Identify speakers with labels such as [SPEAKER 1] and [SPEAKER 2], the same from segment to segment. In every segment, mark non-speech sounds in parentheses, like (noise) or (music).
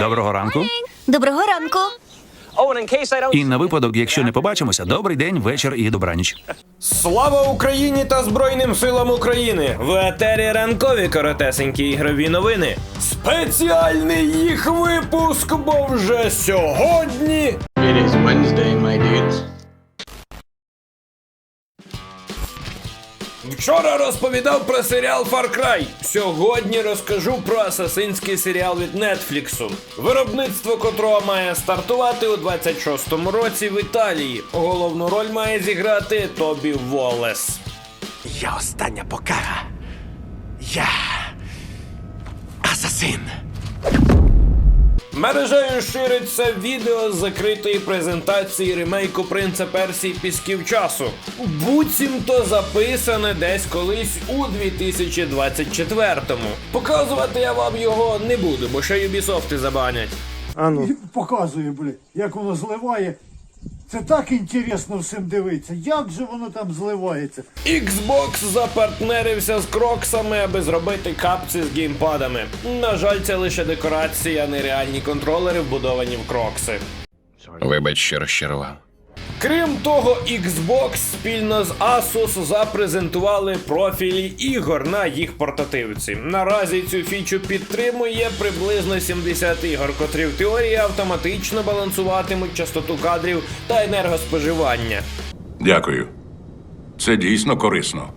[SPEAKER 1] Доброго ранку.
[SPEAKER 2] Доброго ранку.
[SPEAKER 1] І на випадок, якщо не побачимося, добрий день, вечір і добраніч.
[SPEAKER 3] Слава Україні та Збройним силам України! В етері ранкові коротесенькі ігрові новини. Спеціальний їх випуск, бо вже сьогодні. Вчора розповідав про серіал Far Cry. Сьогодні розкажу про асасинський серіал від Нетфліксу, виробництво котрого має стартувати у 26-му році в Італії. Головну роль має зіграти Тобі Волес.
[SPEAKER 4] Я остання покара. Я. Асасин.
[SPEAKER 3] Мережею шириться відео з закритої презентації ремейку принца Персії Пісків часу. Буцімто записане десь колись у 2024-му. Показувати я вам його не буду, бо ще Юбісофти забанять.
[SPEAKER 5] І (laughs) показує, блядь, як воно зливає. Це так інтересно всім дивитися. Як же воно там зливається?
[SPEAKER 3] Xbox запартнерився з кроксами, аби зробити капці з геймпадами. На жаль, це лише декорація, а не реальні контролери, вбудовані в крокси.
[SPEAKER 6] Вибач, що розчарував.
[SPEAKER 3] Крім того, Xbox спільно з Asus запрезентували профілі ігор на їх портативці. Наразі цю фічу підтримує приблизно 70 ігор, котрі в теорії автоматично балансуватимуть частоту кадрів та енергоспоживання.
[SPEAKER 7] Дякую. Це дійсно корисно.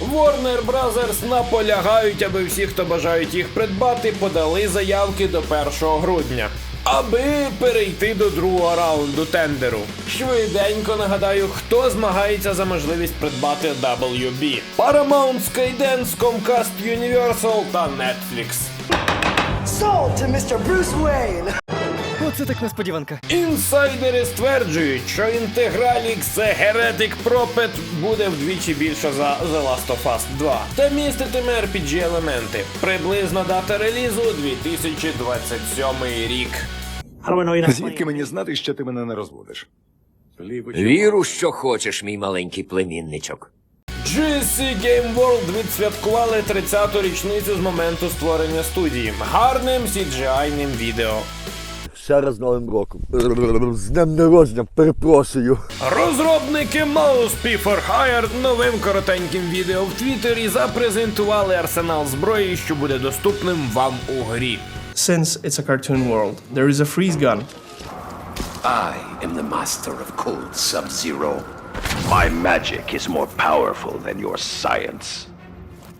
[SPEAKER 3] Warner Brothers наполягають, аби всі, хто бажають їх придбати, подали заявки до 1 грудня. Аби перейти до другого раунду тендеру. Швиденько нагадаю, хто змагається за можливість придбати WB. Paramount, Skydance, Comcast Universal та Netflix.
[SPEAKER 8] Sold to Mr. Bruce Wayne.
[SPEAKER 9] Оце так несподіванка.
[SPEAKER 3] Інсайдери стверджують, що інтегралік The Heretic Prophet буде вдвічі більше за The Last of Us 2 та міститиме RPG елементи. Приблизна дата релізу 2027 рік.
[SPEAKER 4] Звідки мені знати, що ти мене не розводиш?
[SPEAKER 10] Віру, що хочеш, мій маленький племінничок.
[SPEAKER 3] GSC Game World відсвяткували 30-ту річницю з моменту створення студії гарним CGI-ним відео.
[SPEAKER 9] Ще раз з Новим роком. З днем народження, перепрошую.
[SPEAKER 3] Розробники Mouse P for Hire новим коротеньким відео в Твіттері запрезентували арсенал зброї, що буде доступним вам у грі.
[SPEAKER 11] Since it's a cartoon world, there is a freeze gun.
[SPEAKER 4] I am the master of cold sub-zero. My magic is more powerful than your science.